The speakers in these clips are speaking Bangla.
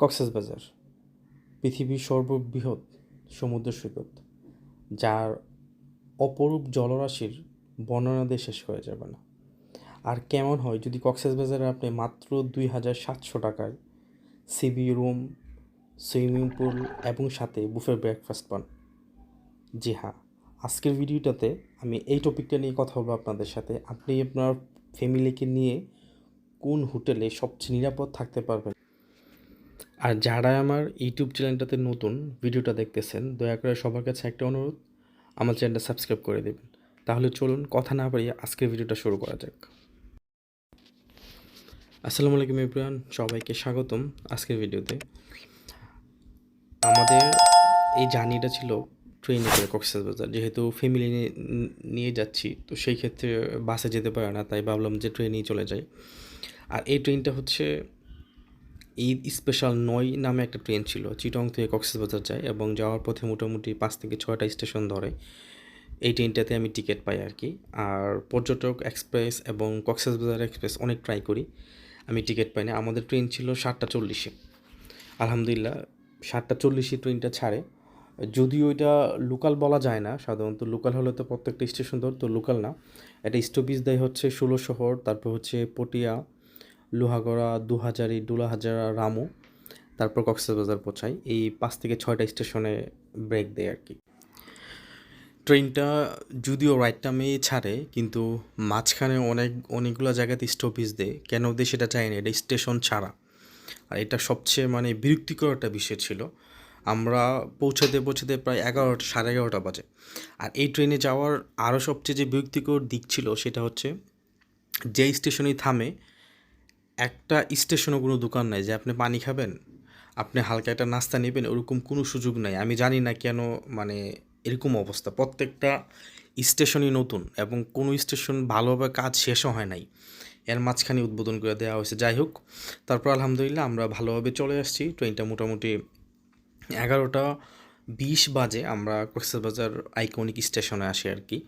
কক্সবাজার, পৃথিবীর সর্ববৃহৎ সমুদ্র সৈকত, যার অপরূপ জলরাশির বর্ণনা দিয়ে শেষ করা যাবে না। আর কেমন হয় যদি কক্সবাজারে আপনি মাত্র দুই হাজার সাতশো টাকায় সিবি রুম, সুইমিং পুল এবং সাথে বুফে ব্রেকফাস্ট পান। জি হ্যাঁ আজকের ভিডিওটাতে আমি এই টপিকটা নিয়ে কথা বলব আপনাদের সাথে। আপনি আপনার ফ্যামিলিকে নিয়ে কোন হোটেলে সবচেয়ে নিরাপদ থাকতে পারবেন? আর যারা আমার ইউটিউব চ্যানেলটাতে নতুন, ভিডিওটা দেখতেছেন, দয়া করে সবার কাছে একটা অনুরোধ, আমার চ্যানেলটা সাবস্ক্রাইব করে দেবেন। তাহলে চলুন কথা না বাড়িয়ে আজকের ভিডিওটা শুরু করা যাক। আসসালামু আলাইকুম ইব্রাহান সবাইকে স্বাগতম আজকের ভিডিওতে। আমাদের এই জার্নিটা ছিল ট্রেনে করে কক্সবাজার, যেহেতু ফ্যামিলি নিয়ে যাচ্ছি, তো সেই ক্ষেত্রে বাসে যেতে পারে না, তাই ভাবলাম যে ট্রেনেই চলে যাই। আর এই ট্রেনটা হচ্ছে ঈদ স্পেশাল নয় নামে একটা ট্রেন ছিল। চিটং থেকে কক্সবাজার যায় এবং যাওয়ার পথে মোটামুটি পাঁচ থেকে ছয়টা স্টেশন ধরে। এই ট্রেনটাতে আমি টিকিট পাই আর কি। আর পর্যটক এক্সপ্রেস এবং কক্সবাজার এক্সপ্রেস অনেক ট্রাই করি। আমি টিকিট পাই না। আমাদের ট্রেন ছিল সাতটা চল্লিশে। আলহামদুলিল্লাহ, সাতটা চল্লিশে ট্রেনটা ছাড়ে। যদিও এটা লোকাল বলা যায় না, সাধারণত লোকাল হলে তো প্রত্যেকটা স্টেশন ধর, তো লোকাল না। এটা স্টপিজ দেয় হচ্ছে ষোলো শহর, তারপর হচ্ছে পটিয়া লোহাগড়া, দুহাজারি, ডুলাহাজারা, রামু, তারপর কক্সবাজার পৌঁছায় এই পাঁচ থেকে ছয়টা স্টেশনে ব্রেক দেয় আর কি। ট্রেনটা যদিও রাইট টাইমে ছাড়ে, কিন্তু মাঝখানে অনেক, অনেকগুলো জায়গাতে স্টপিজ দেয়। কেন দেয় সেটা চাই না, এটা স্টেশন ছাড়া। আর এটা সবচেয়ে মানে বিরক্তিকর একটা বিষয় ছিল। আমরা পৌঁছাতে পৌঁছাতে প্রায় এগারোটা, সাড়ে এগারোটা বাজে। আর এই ট্রেনে যাওয়ার আরও সবচেয়ে যে বিরক্তিকর দিক ছিল সেটা হচ্ছে যে স্টেশনেই থামে একটা স্টেশনও কোনো দোকান নাই যে আপনি পানি খাবেন, আপনি হালকা একটা নাস্তা নেবেন, ওরকম কোনো সুযোগ নাই। আমি জানি না কেন মানে এরকম অবস্থা। প্রত্যেকটা স্টেশনই নতুন এবং কোনো স্টেশন ভালোভাবে কাজ শেষও হয় নাই। এর মাঝখানে উদ্বোধন করে দেওয়া হয়েছে। যাই হোক, তারপর আলহামদুলিল্লাহ আমরা ভালোভাবে চলে আসছি। ট্রেনটা মোটামুটি এগারোটা বিশ বাজে আমরা কক্সবাজার আইকনিক স্টেশনে আসি আর কি।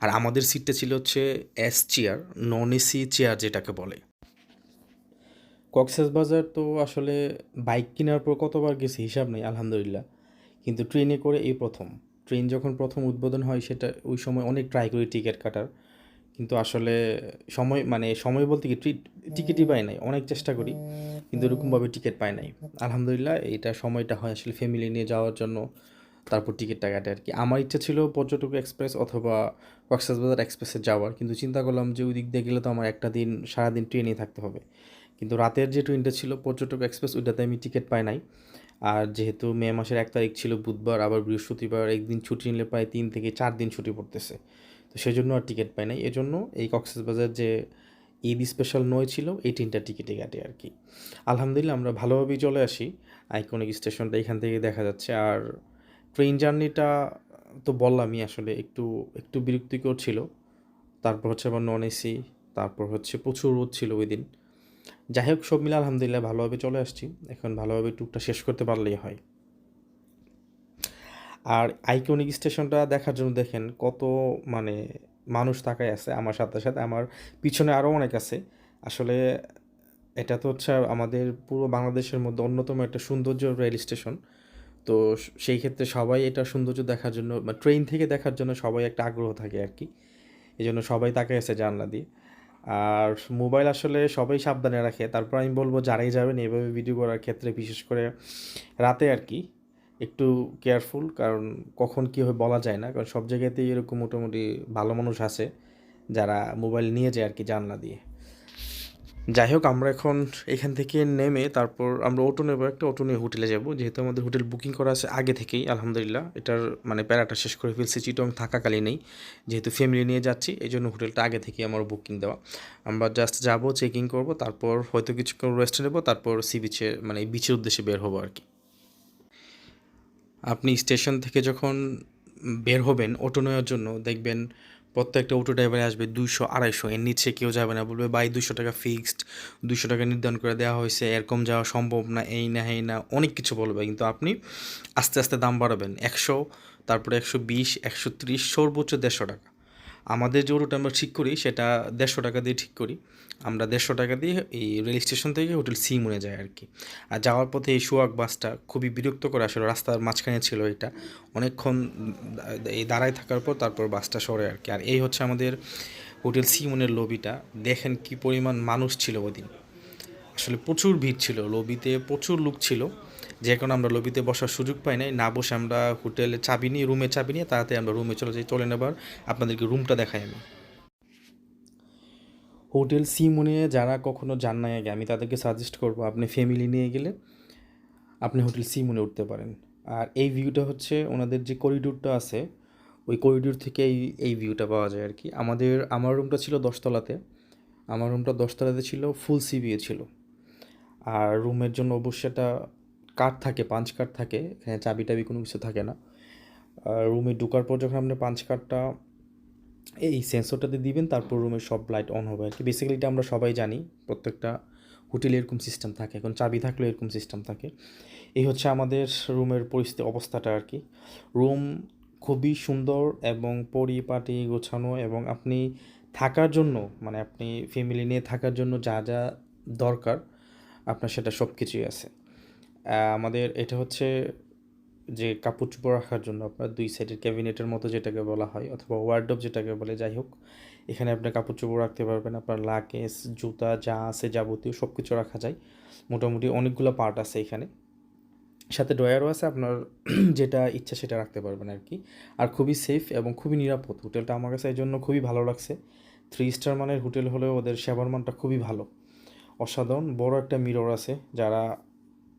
আর আমাদের সিটটা ছিল হচ্ছে S chair non AC chair যেটাকে বলে। কক্সবাজার তো আসলে বাইক কেনার পর কতবার গেছি হিসাব নেই, আলহামদুলিল্লাহ। কিন্তু ট্রেনে করে এই প্রথম। ট্রেন যখন প্রথম উদ্বোধন হয়, সেটা ওই সময় অনেক ট্রাই করি টিকিট কাটার। কিন্তু আসলে সময় মানে সময় বলতে কি টিকিটই পাই নাই। অনেক চেষ্টা করি, কিন্তু এরকমভাবে টিকিট পাই নাই। আলহামদুলিল্লাহ, এইটা সময়টা হয় আসলে ফ্যামিলি নিয়ে যাওয়ার জন্য, তারপর টিকিটটা কাটে আর কি। আমার ইচ্ছা ছিল পর্যটক এক্সপ্রেস অথবা কক্সবাজার এক্সপ্রেসে যাওয়ার, কিন্তু চিন্তা করলাম যে ওই দিক দিয়ে গেলে তো আমার একটা দিন, সারাদিন ট্রেনেই থাকতে হবে। কিন্তু রাতের যে ট্রেনটা ছিল পর্যটক এক্সপ্রেস, ওইটাতে আমি টিকিট পাই নাই। আর যেহেতু মে মাসের এক তারিখ ছিল, বুধবার, আবার বৃহস্পতিবার, একদিন ছুটি নিলে প্রায় তিন থেকে চার দিন ছুটি পড়তেছে। তো সেই জন্য আর টিকিট পাই নাই। এজন্য এই কক্সবাজার যে ঈদ স্পেশাল নয় ছিল, এই তিনটা টিকিটে কাটে আর কি। আলহামদুলিল্লাহ, আমরা ভালোভাবেই চলে আসি। আইকনিক স্টেশনটা এখান থেকে দেখা যাচ্ছে। আর ট্রেন জার্নিটা তো বললামই, আসলে একটু একটু বিরক্তিকর ছিল। তারপর হচ্ছে আবার নন এসি তারপর হচ্ছে প্রচুর রোদ ছিল ওই দিন যাই হোক সব মিলে আলহামদুলিল্লাহ ভালোভাবে চলে আসছি। এখন ভালোভাবে ট্যুরটা শেষ করতে পারলেই হয়। আর আইকনিক স্টেশনটা দেখার জন্য দেখেন, কত মানে মানুষ তাকায় আছে। আমার সাথে সাথে আমার পিছনে আরও অনেক আছে। আসলে এটা তো হচ্ছে আমাদের পুরো বাংলাদেশের মধ্যে অন্যতম একটা সৌন্দর্য রেল স্টেশন তো সেই ক্ষেত্রে সবাই এটা সৌন্দর্য দেখার জন্য ট্রেন থেকে দেখার জন্য সবাই একটা আগ্রহ থাকে আর কি। এই জন্য সবাই তাকায় আছে জানলা দিয়ে। আর মোবাইল আসলে সবাই সাবধানে রাখে। তারপর আমি বলব, যারাই যাবেন এভাবে ভিডিও করার ক্ষেত্রে বিশেষ করে রাতে আর কি একটু কেয়ারফুল কারণ কখন কী হয় বলা যায় না, কারণ সব জায়গাতেই এরকম মোটামুটি ভালো মানুষ আছে যারা মোবাইল নিয়ে যায় আর কি জানলা দিয়ে। যাই হোক আমরা এখন এখান থেকে নেমে তারপর আমরা অটো নেব, একটা অটো নিয়ে হোটেলে যাব। যেহেতু আমাদের হোটেল বুকিং করা আছে আগে থেকেই, আলহামদুলিল্লাহ। এটার মানে প্যারাটা শেষ করে ফেলছি, চিটং থাকাকালীনই যেহেতু ফ্যামিলি নিয়ে যাচ্ছি এই জন্য হোটেলটা আগে থেকেই আমার বুকিং দেওয়া। আমরা জাস্ট যাব চেকিং করব, তারপর হয়তো কিছুক্ষণ রেস্ট নেব, তারপর সি বিচে মানে বিচের উদ্দেশ্যে বের হব আর কি। আপনি স্টেশন থেকে যখন বের হবেন অটো নেওয়ার জন্য দেখবেন প্রত্যেকটা অটো ড্রাইভারে আসবে দুইশো, আড়াইশো। এর নিচে কেউ যাবে না। বলবে বাই দুশো টাকা ফিক্সড দুশো টাকা নির্ধারণ করে দেওয়া হয়েছে। এরকম যাওয়া সম্ভব না, এই না এই না। অনেক কিছু বলবে। কিন্তু আপনি আস্তে আস্তে দাম বাড়াবেন। একশো, তারপরে একশো বিশ, একশো ত্রিশ, সর্বোচ্চ দেড়শো টাকা। আমাদের যে রুট আমরা ঠিক করি, সেটা দেড়শো টাকা দিয়ে ঠিক করি। আমরা দেড়শো টাকা দিয়ে এই রেল স্টেশন থেকে হোটেল সিমুনে যাই আর কি আর যাওয়ার পথে এই সোয়াগ বাসটা খুবই বিরক্ত করে আসলে, রাস্তার মাঝখানে ছিল এটা। অনেকক্ষণ এই দাঁড়ায় থাকার পর তারপর বাসটা সরে আর কি আর এই হচ্ছে আমাদের হোটেল সিমুনের লবিটা দেখেন কি পরিমাণ মানুষ ছিল ওদিন। আসলে প্রচুর ভিড় ছিল লবিতে প্রচুর লোক ছিল। যে কারণে আমরা লবিতে বসার সুযোগ পাই নাই, না বসে আমরা হোটেলে চাবি নিয়ে রুমে চাবি নিয়ে তাড়াতাড়ি আমরা রুমে চলে যাই। চলে নেবার আপনাদেরকে রুমটা দেখাই আমি। হোটেল সিমনে যারা কখনো যান নাই আগে, আমি তাদেরকে সাজেস্ট করব, আপনি ফ্যামিলি নিয়ে গেলে আপনি হোটেল সিমনে উঠতে পারেন। আর এই ভিউটা হচ্ছে ওনাদের যে করিডোরটা আছে, ওই করিডোর থেকে এই এই ভিউটা পাওয়া যায় আর কি আমাদের, আমার রুমটা ছিল দশতলাতে, আমার রুমটা দশতলাতে ছিল ফুল সি সিবিএ ছিল। আর রুমের জন্য অবশ্যই একটা কার্ড থাকে, পাঞ্চ কার্ড থাকে, এখানে চাবি টাবি কোনো কিছু থাকে না। রুমে ঢোকার পর যখন আপনি পাঞ্চ কার্ডটা এই সেন্সরটাতে দিবেন, তারপর রুমের সব লাইট অন হবে আর কি বেসিক্যালি এটা আমরা সবাই জানি, প্রত্যেকটা হোটেলে এরকম সিস্টেম থাকে, এখন চাবি থাকলেও এরকম সিস্টেম থাকে। এই হচ্ছে আমাদের রুমের পরিস্থিতি, অবস্থাটা আর কি রুম খুবই সুন্দর এবং পরিপাটি, গোছানো এবং আপনি থাকার জন্য মানে আপনি ফ্যামিলি নিয়ে থাকার জন্য যা যা দরকার, আপনার সেটা সব কিছুই আছে। আমাদের এটা হচ্ছে যে কাপড় চোপড় রাখার জন্য আপনার দুই সাইডের ক্যাবিনেটের মতো যেটাকে বলা হয় অথবা ওয়ার্ডব যেটাকে বলে, যাই হোক, এখানে আপনি কাপড় চোপড় রাখতে পারবেন, আপনার লাকেজ জুতা, যা আছে যাবতীয় সব কিছু রাখা যায়। মোটামুটি অনেকগুলো পার্ট আছে এখানে। সাথে ড্রয়ারও আছে, আপনার যেটা ইচ্ছা সেটা রাখতে পারবেন আর কি আর খুবই সেফ এবং খুবই নিরাপদ। হোটেলটা আমার কাছে এই জন্য খুবই ভালো লাগছে। থ্রি স্টার মানের হোটেল হলেও ওদের সেবার মানটা খুবই ভালো। অসাধারণ, বড় একটা মিরর আছে যারা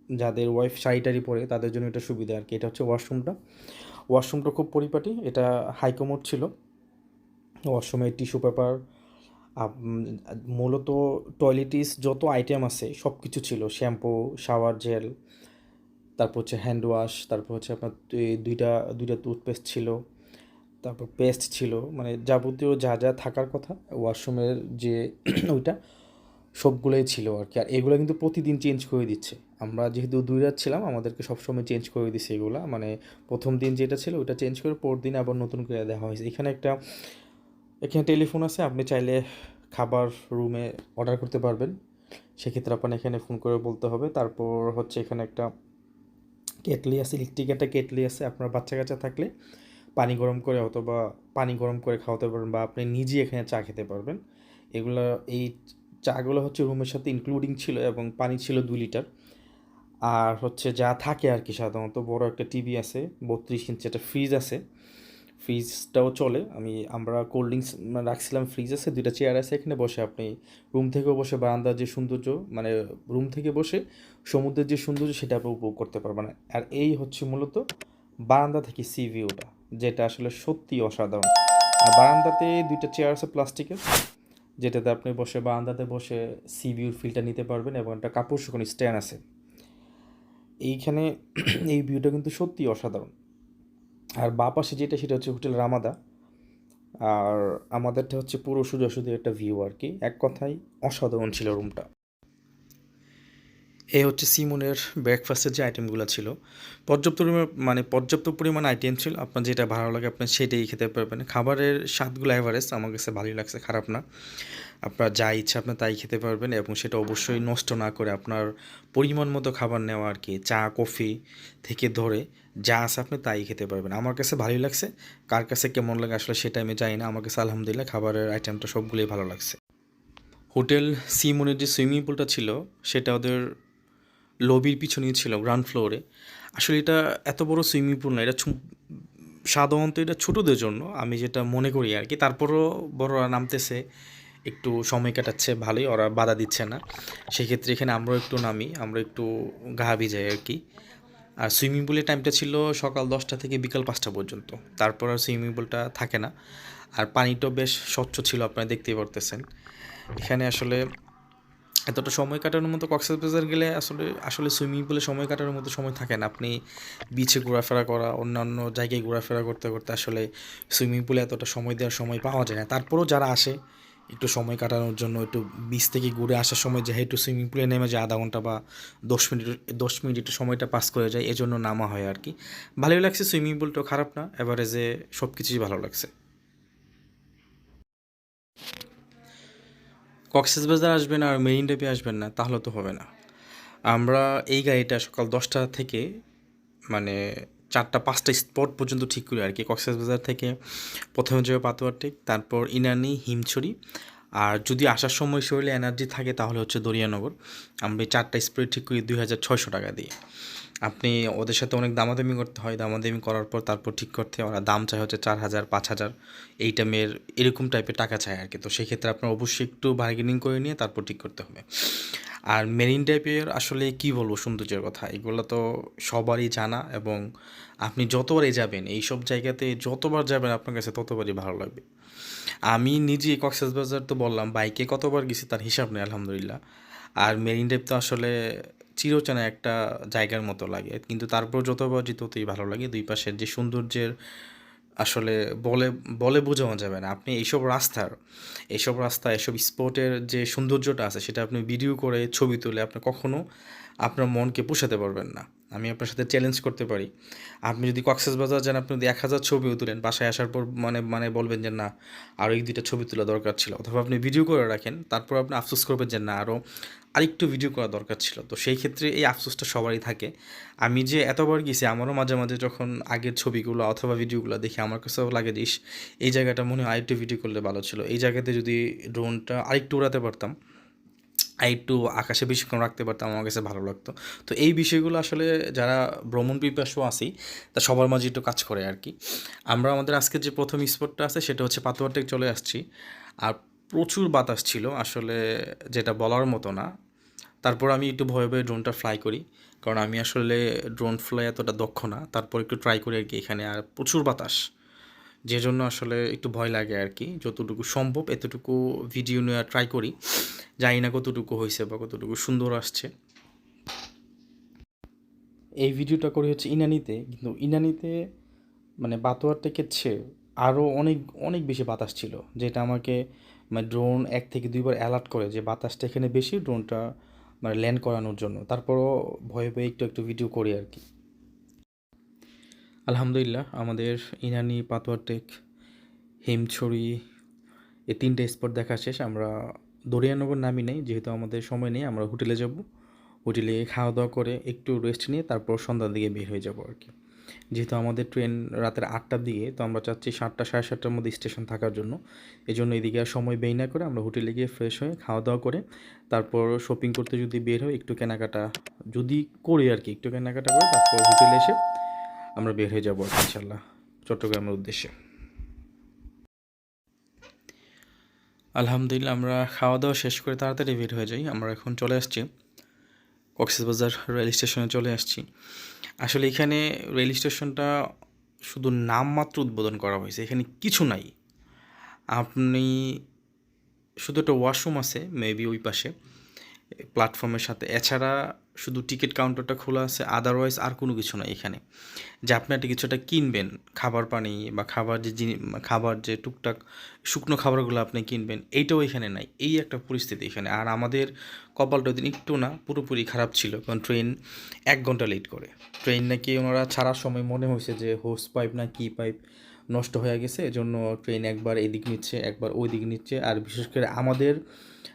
যাদের ওয়াইফ শাড়ি টাড়ি পরে, তাদের জন্য এটা সুবিধা আর কি। এটা হচ্ছে ওয়াশরুমটা ওয়াশরুমটা খুব পরিপাটি, এটা হাইকমোড ছিল। ওয়াশরুমে টিস্যু পেপার মূলত টয়লেটিস যত আইটেম আছে সব কিছু ছিল। শ্যাম্পু শাওয়ার জেল তারপর হচ্ছে হ্যান্ড ওয়াশ তারপর হচ্ছে আপনার দুইটা দুইটা টুথপেস্ট ছিল। তারপর পেস্ট ছিল। মানে যাবতীয় যা যা থাকার কথা ওয়াশরুমের যে ওইটা সবগুলোই ছিল আর কি। আর এগুলো কিন্তু প্রতিদিন চেঞ্জ করে দিচ্ছে। আমরা যেহেতু দুই রাত ছিলাম, আমাদেরকে সবসময় চেঞ্জ করে দিচ্ছে এগুলো। মানে প্রথম দিন যেটা ছিল ওটা চেঞ্জ করে পর দিন আবার নতুন করে দেওয়া হয়েছে। এখানে একটা, এখানে টেলিফোন আছে, আপনি চাইলে খাবার রুমে অর্ডার করতে পারবেন। সেক্ষেত্রে আপনার এখানে ফোন করে বলতে হবে। তারপর হচ্ছে এখানে একটা কেটলি আছে ইলেকট্রিক একটা কেটলি আছে। আপনার বাচ্চা কাচ্চা থাকলে পানি গরম করে অথবা পানি গরম করে খাওয়াতে পারবেন বা আপনি নিজে এখানে চা খেতে পারবেন। এগুলো এই চাগুলো হচ্ছে রুমের সাথে ইনক্লুডিং ছিল এবং পানি ছিল দুই লিটার। আর হচ্ছে যা থাকে আর কি সাধারণত, বড় একটা টিভি আছে, বত্রিশ ইঞ্চি একটা ফ্রিজ আছে। ফ্রিজটাও চলে। আমি, আমরা কোল্ড ড্রিঙ্কস রাখছিলাম ফ্রিজ আছে, দুইটা চেয়ার আছে এখানে। বসে আপনি রুম থেকেও বসে বারান্দার যে সৌন্দর্য মানে রুম থেকে বসে সমুদ্রের যে সৌন্দর্য, সেটা আপনি উপভোগ করতে পারবেন। আর এই হচ্ছে মূলত বারান্দা থেকে সি ভিউটা যেটা আসলে সত্যি অসাধারণ। আর বারান্দাতে দুইটা চেয়ার আছে প্লাস্টিকের যেটাতে আপনি বসে বারান্দাতে বসে সি ভিউর ফিলটা নিতে পারবেন এবং একটা কাপড় শুকনো স্ট্যান্ড আছে। এইখানে এই ভিউটা কিন্তু সত্যি অসাধারণ। আর বা পাশে যেটা, সেটা হচ্ছে হোটেল রামাদা আর আমাদেরটা হচ্ছে পুরো সোজাসুজি একটা ভিউ আর কি। এক কথায় অসাধারণ ছিল রুমটা এই হচ্ছে সিমনের ব্রেকফাস্টের যে আইটেমগুলো ছিল, পর্যাপ্ত পরিমাণ মানে পর্যাপ্ত পরিমাণ আইটেম ছিল, আপনার যেটা ভালো লাগে আপনি সেটাই খেতে পারবেন। খাবারের স্বাদগুলো অ্যাভারেজ আমার কাছে ভালোই লাগছে, খারাপ না। আপনার যা ইচ্ছা আপনি তাই খেতে পারবেন এবং সেটা অবশ্যই নষ্ট না করে আপনার পরিমাণ মতো খাবার নেওয়া আর কি, চা, কফি থেকে ধরে যা আছে আপনি তাই খেতে পারবেন। আমার কাছে ভালোই লাগছে, কার কাছে কেমন লাগে আসলে সেটা আমি জানি না, আমার কাছে আলহামদুলিল্লাহ খাবারের আইটেমটা সবগুলোই ভালো লাগছে। হোটেল সিমনের যে সুইমিং পুলটা ছিল, সেটা ওদের লবির পিছনেই ছিল গ্রাউন্ড ফ্লোরে আসলে এটা এত বড় সুইমিং পুল না, এটা সাধারণত এটা ছোটদের জন্য। আমি যেটা মনে করি আর কি, তারপরও বড়রা নামতেছে, একটু সময় কাটাচ্ছে, ভালোই, ওরা বাধা দিচ্ছে না। সেক্ষেত্রে এখানে আমরাও একটু নামি, আমরা একটু গা ভিজাই আর কি। আর সুইমিং পুলের টাইমটা ছিল সকাল দশটা থেকে বিকাল পাঁচটা পর্যন্ত। তারপর আর সুইমিং পুলটা থাকে না। আর পানিটাও বেশ স্বচ্ছ ছিল, আপনারা দেখতেই পারতেছেন। এখানে আসলে এতটা সময় কাটানোর মতো কক্সবাজার গেলে আসলে আসলে সুইমিং পুলে সময় কাটানোর মতো সময় থাকে না। আপনি বিচে ঘোরাফেরা করা, অন্যান্য জায়গায় ঘোরাফেরা করতে করতে আসলে সুইমিং পুলে এতটা সময় দেওয়ার সময় পাওয়া যায় না। তারপরেও যারা আসে, একটু সময় কাটানোর জন্য, একটু বিচ থেকে ঘুরে আসার সময় যে একটু সুইমিং পুলে নেমে যায়, আধা ঘণ্টা বা দশ মিনিট দশ মিনিট একটু সময়টা পাস করে যায়। এজন্য নামা হয় আর কি। ভালোই লাগছে সুইমিং পুলটাও খারাপ না এভারেজে সব কিছুই ভালো লাগছে। কক্সবাজার আসবেন আর মেরিন ড্রাইভে আসবেন না, তাহলে তো হবে না। আমরা এই গাড়িটা সকাল দশটা থেকে মানে চারটা পাঁচটা স্পট পর্যন্ত ঠিক করি আর কি। কক্সবাজার থেকে প্রথমে যাবে পাতুয়াটিক তারপর ইনানি হিমছড়ি। আর যদি আসার সময় শরীরে এনার্জি থাকে, তাহলে হচ্ছে দরিয়ানগর। আমরা এই চারটা স্প্রে ঠিক করি দুই হাজার ছয়শো টাকা দিয়ে। আপনি ওদের সাথে অনেক দামাদামি করতে হয়, দামাদামি করার পর তারপর ঠিক করতে ওরা দাম চায় হচ্ছে চার হাজার, পাঁচ হাজার। এই টাইমের এরকম টাইপের টাকা চায় আর কি। তো সেক্ষেত্রে আপনার অবশ্যই একটু বার্গেনিং করে নিয়ে তারপর ঠিক করতে হবে। আর মেরিন টাইপের আসলে কি বলব সৌন্দর্যের কথা? এগুলো তো সবারই জানা এবং আপনি যতবারই যাবেন এই সব জায়গাতে যতবার যাবেন আপনার কাছে ততবারই ভালো লাগবে। আমি নিজে কক্সবাজার তো বললাম বাইকে কতবার গেছি তার হিসাব নেই, আলহামদুলিল্লাহ। আর মেরিন ড্রাইভ তো আসলে চিরচেনা একটা জায়গার মতো লাগে। কিন্তু তারপর যতবার যে ততই ভালো লাগে। দুই পাশের যে সৌন্দর্যের আসলে বলে বলে বোঝানো যাবে না। আপনি এইসব রাস্তার, এইসব রাস্তা এসব স্পটের যে সৌন্দর্যটা আছে, সেটা আপনি ভিডিও করে ছবি তুলে আপনি কখনো আপনার মনকে পোষাতে পারবেন না। আমি আপনার সাথে চ্যালেঞ্জ করতে পারি। আপনি যদি কক্সবাজার যান আপনি যদি এক হাজার ছবিও তুলেন বাসায় আসার পর মানে মানে বলবেন যে না আরও এই দুইটা ছবি তোলা দরকার ছিল। অথবা আপনি ভিডিও করে রাখেন তারপর আপনি আফসোস করবেন যে না আরও আরেকটু ভিডিও করা দরকার ছিল। তো সেই ক্ষেত্রে এই আফসোসটা সবারই থাকে। আমি যে এতবার গেছি আমারও মাঝে মাঝে যখন আগের ছবিগুলো অথবা ভিডিওগুলো দেখি আমার কাছেও লাগে ইস, এই জায়গাটা মনে হয় আরেকটু ভিডিও করলে ভালো ছিল। এই জায়গাতে যদি ড্রোনটা আরেকটু উড়াতে পারতাম একটু আকাশে বেশিক্ষণ রাখতে পারতাম, আমার কাছে ভালো লাগতো। তো এই বিষয়গুলো আসলে যারা ভ্রমণ পিপাসু আছি, তা সবার মাঝে একটু কাজ করে আর কি। আমরা আমাদের আজকের যে প্রথম স্পটটা আছে, সেটা হচ্ছে পাতুয়াটেক চলে আসছি। আর প্রচুর বাতাস ছিল আসলে যেটা বলার মতো না। তারপর আমি একটু ভয়ে ভয়ে ড্রোনটা ফ্লাই করি। কারণ আমি আসলে ড্রোন ফ্লাই এতটা দক্ষ না। তারপর একটু ট্রাই করি আর কি এখানে। আর প্রচুর বাতাস। যে জন্য আসলে একটু ভয় লাগে আর কি যতটুকু সম্ভব এতটুকু ভিডিও নেওয়ার ট্রাই করি। জানি না কতটুকু হয়েছে বা কতটুকু সুন্দর আসছে। এই ভিডিওটা করি হচ্ছে ইনানিতে। কিন্তু ইনানিতে মানে বাতোয়ার থেকে চেয়ে আরও অনেক অনেক বেশি বাতাস ছিল। যেটা আমাকে মানে ড্রোন এক থেকে দুইবার অ্যালার্ট করে যে বাতাসটা এখানে বেশি ড্রোনটা মানে ল্যান্ড করানোর জন্য। তারপরও ভয়ে ভয়ে একটু একটু ভিডিও করি আর কি আলহামদুলিল্লাহ, আমাদের ইনানি পাতোয়াটেক হিমছড়ি এই তিনটে স্পট দেখা শেষ। আমরা দরিয়ানগর নামি নেই, যেহেতু আমাদের সময় নেই, আমরা হোটেলে যাব। হোটেলে খাওয়া দাওয়া করে একটু রেস্ট নিয়ে তারপর সন্ধ্যার দিকে বের হয়ে যাব আর কি যেহেতু আমাদের ট্রেন রাতের আটটার দিকে, তো আমরা চাচ্ছি সাতটা, সাড়ে সাতটার মধ্যে স্টেশন থাকার জন্য। এই জন্য এদিকে আর সময় ব্যয় না করে আমরা হোটেলে গিয়ে ফ্রেশ হয়ে খাওয়া দাওয়া করে, তারপর শপিং করতে যদি বের হয় একটু কেনাকাটা যদি করি আর কি একটু কেনাকাটা করে, তারপর হোটেলে এসে আমরা বের হয়ে যাব ইনশাল্লাহ চট্টগ্রামের উদ্দেশ্যে। আলহামদুলিল্লাহ, আমরা খাওয়া দাওয়া শেষ করে তাড়াতাড়ি বের হয়ে যাই। আমরা এখন চলে আসছি কক্সবাজার রেল স্টেশনে চলে আসছি। আসলে এখানে রেল স্টেশনটা শুধু নামমাত্র উদ্বোধন করা হয়েছে, এখানে কিছু নাই। আপনি শুধু একটা ওয়াশরুম আছে মেবি ওই পাশে। প্ল্যাটফর্মের সাথে। এছাড়া শুধু টিকিট কাউন্টারটা খোলা আছে আদারওয়াইজ আর কোনো কিছু নাই এখানে। যে আপনি একটা কিছু একটা কিনবেন, খাবার পানি বা খাবার যে জিনিস খাবার যে টুকটাক শুকনো খাবারগুলো আপনি কিনবেন, এইটাও এখানে নাই। এই একটা পরিস্থিতি এখানে। আর আমাদের কপালটা দিন একটু না পুরোপুরি খারাপ ছিল, কারণ ট্রেন এক ঘণ্টা লেট করে। ট্রেন নাকি ওনারা ছাড়ার সময় মনে হয়েছে যে হোস পাইপ না কি পাইপ নষ্ট হয়ে গেছে, এজন্য ট্রেন একবার এদিক নিচ্ছে, একবার ওই দিক নিচ্ছে। আর বিশেষ করে আমাদের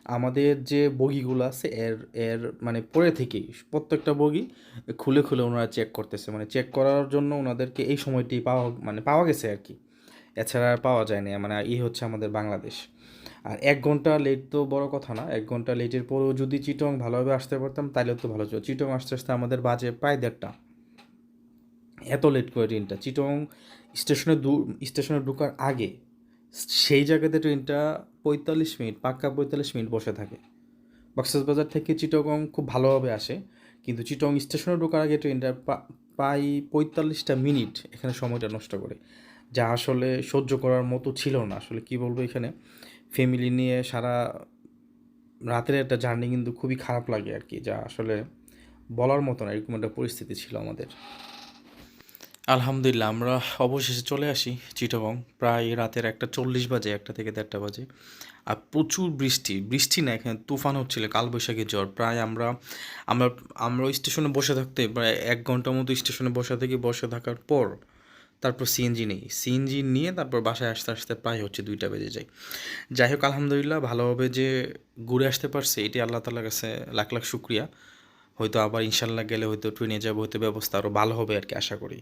আমাদের যে বগিগুলো আছে, এর এর মানে পরে থেকেই, প্রত্যেকটা বগি খুলে খুলে ওনারা চেক করতেছে। মানে চেক করার জন্য ওনাদেরকে এই সময়টি পাওয়া মানে পাওয়া গেছে আর কি। এছাড়া আর পাওয়া যায় না মানে এই হচ্ছে আমাদের বাংলাদেশ। আর এক ঘণ্টা লেট তো বড় কথা না, এক ঘণ্টা লেটের পরেও যদি চিটং ভালোভাবে আসতে পারতাম তাহলে তো ভালো ছিল। চিটং আসতে আসতে আমাদের বাজে প্রায় দেড়টা। এত লেট করে ট্রেনটা চিটং স্টেশনে দু স্টেশনে ঢোকার আগে সেই জায়গাতে ট্রেনটা পঁয়তাল্লিশ মিনিট, পাক্কা পঁয়তাল্লিশ মিনিট বসে থাকে। বাজার থেকে চিটগং খুব ভালোভাবে আসে, কিন্তু চিটং স্টেশনে ঢোকার আগে ট্রেনটা প্রায় পঁয়তাল্লিশটা মিনিট এখানে সময়টা নষ্ট করে, যা আসলে সহ্য করার মতো ছিল না। আসলে কি বলব এখানে? ফ্যামিলি নিয়ে সারা রাতের একটা জার্নি কিন্তু খুবই খারাপ লাগে আর কি, যা আসলে বলার মতো না, এরকম একটা পরিস্থিতি ছিল আমাদের। আলহামদুলিল্লাহ, আমরা অবশেষে চলে আসি চিটাগং। প্রায় রাতের একটা চল্লিশ বাজে, একটা থেকে দেড়টা বাজে। আর প্রচুর বৃষ্টি বৃষ্টি না, এখানে তুফান হচ্ছিল কালবৈশাখী জ্বর প্রায় আমরা আমরা আমরা স্টেশনে বসে থাকতে, প্রায় এক ঘণ্টার মতো স্টেশনে বসে থেকে, বসে থাকার পর তারপর সিএনজি নেই। সিএনজি নিয়ে তারপর বাসায় আসতে আসতে প্রায় হচ্ছে দুইটা বেজে যায়। যাই হোক, আলহামদুলিল্লাহ, ভালোভাবে যে ঘুরে আসতে পারছে, এটি আল্লাহ তালার কাছে লাখ লাখ শুক্রিয়া। হয়তো আবার ইনশাল্লাহ গেলে হয়তো ট্রেনে যাব, হয়তো ব্যবস্থা আরও ভালো হবে, আর কি, আশা করি।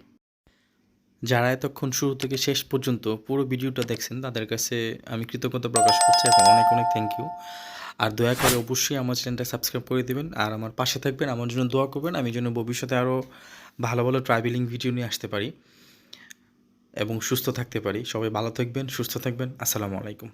যারা এতক্ষণ শুরু থেকে শেষ পর্যন্ত পুরো ভিডিওটা দেখছেন, তাদের কাছে আমি কৃতজ্ঞতা প্রকাশ করছি এবং অনেক অনেক থ্যাংক ইউ আর দয়া করে অবশ্যই আমার চ্যানেলটা সাবস্ক্রাইব করে দেবেন আর আমার পাশে থাকবেন, আমার জন্য দোয়া করবেন, আমি যেন ভবিষ্যতে আরও ভালো ভালো ট্রাভেলিং ভিডিও নিয়ে আসতে পারি এবং সুস্থ থাকতে পারি। সবাই ভালো থাকবেন, সুস্থ থাকবেন। আসসালামু আলাইকুম।